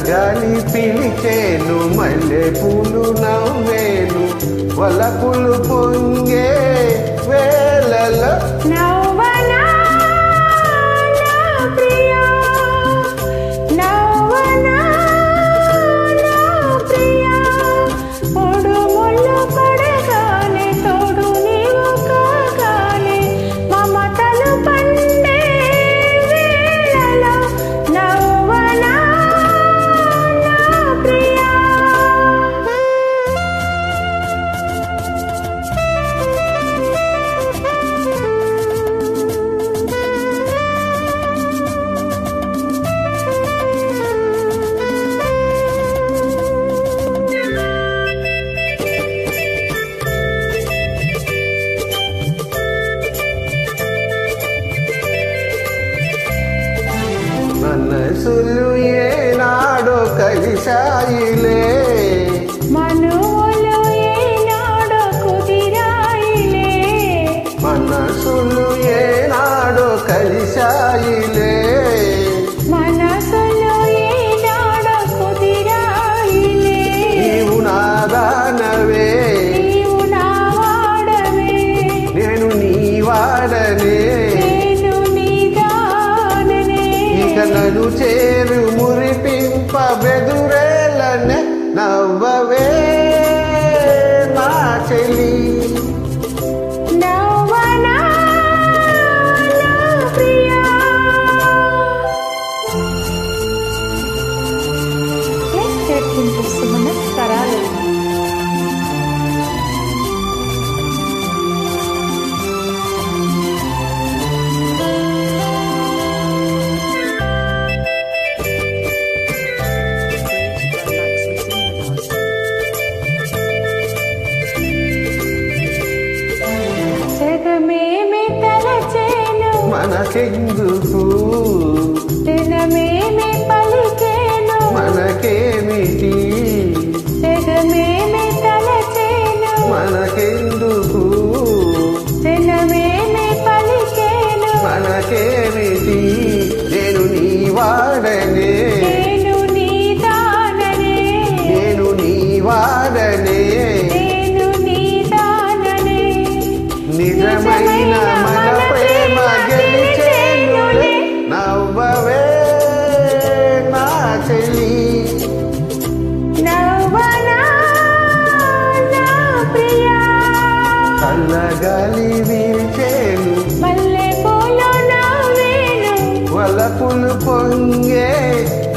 గాలి పిలిచేను మల్లె పూలు నవ్వేను వలపులు పొంగే వేలలో మనసులు ఏనాడో కలిశాయిలే. మనువులు ఏనాడో కుదిరాయిలే. మనసులు ఏనాడో కలిశాయిలే. మనసులో ఏనాడో కుదిరాయిలే. నీవు నాదానవే. నీవు నా వాడవే. నేను నీ వాడనే. చేరు మురిపింప బెదురేలనే నవ్వవే నా చెలి నవ్వనా నా మనకెందుకు దినమేమి పలికేను. మనకేమిటి? జగమేమి తలచేను. మనకెందుకు? దినమేమి పలికేను. మనకేమిటి? నేను నీ వాడనే గాలి వీచేను మల్లె పూల నవ్వేను వలపులు పొంగే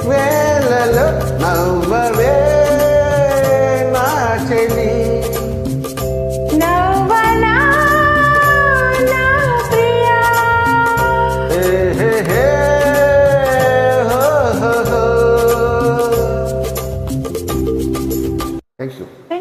వేలలో నవ్వవే నా చెలి. నవ్వనా నా ప్రియా. హే